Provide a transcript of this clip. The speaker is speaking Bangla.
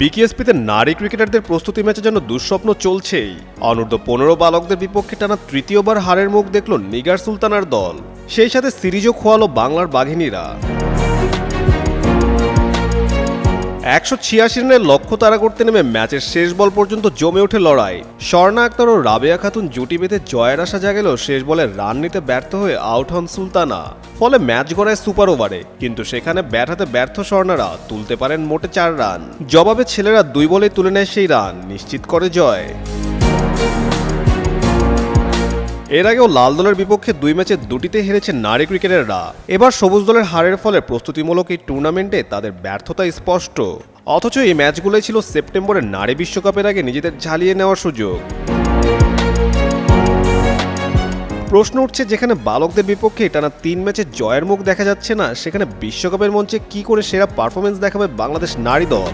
বিকেএসপিতে নারী ক্রিকেটারদের প্রস্তুতি ম্যাচে যেন দুঃস্বপ্ন চলছেই। অনূর্ধ্ব পনেরো বালকদের বিপক্ষে টানা তৃতীয়বার হারের মুখ দেখল নিগার সুলতানার দল। সেই সাথে সিরিজও খোয়ালো বাংলার বাঘিনীরা। একশো ছিয়াশি রানের লক্ষ্য তারা করতে নেমে ম্যাচের শেষ বল পর্যন্ত জমে ওঠে লড়াই। স্বর্ণা আক্তার ও রাবেয়া খাতুন জুটি বেঁধে জয়ের আশা জাগেলেও শেষ বলে রান নিতে ব্যর্থ হয়ে আউট হন সুলতানা। ফলে ম্যাচ গড়ায় সুপার ওভারে, কিন্তু সেখানে ব্যাট হাতে ব্যর্থ স্বর্ণারা তুলতে পারেন মোটে চার রান। জবাবে ছেলেরা দুই বলে তুলে নেয় সেই রান, নিশ্চিত করে জয়। এর আগেও লাল দলের বিপক্ষে দুই ম্যাচে দুটিতে হেরেছে নারী ক্রিকেটাররা এবার সবুজ দলের হারের ফলে প্রস্তুতিমূলক এই টুর্নামেন্টে তাদের ব্যর্থতা স্পষ্ট। অথচ এই ম্যাচগুলোই ছিল সেপ্টেম্বরের নারী বিশ্বকাপের আগে নিজেদের ঝালিয়ে নেওয়ার সুযোগ। প্রশ্ন উঠছে যেখানে বালকদের বিপক্ষে টানা তিন ম্যাচে জয়ের মুখ দেখা যাচ্ছে না, সেখানে বিশ্বকাপের মঞ্চে কি করে সেরা পারফরমেন্স দেখাবে বাংলাদেশ নারী দল?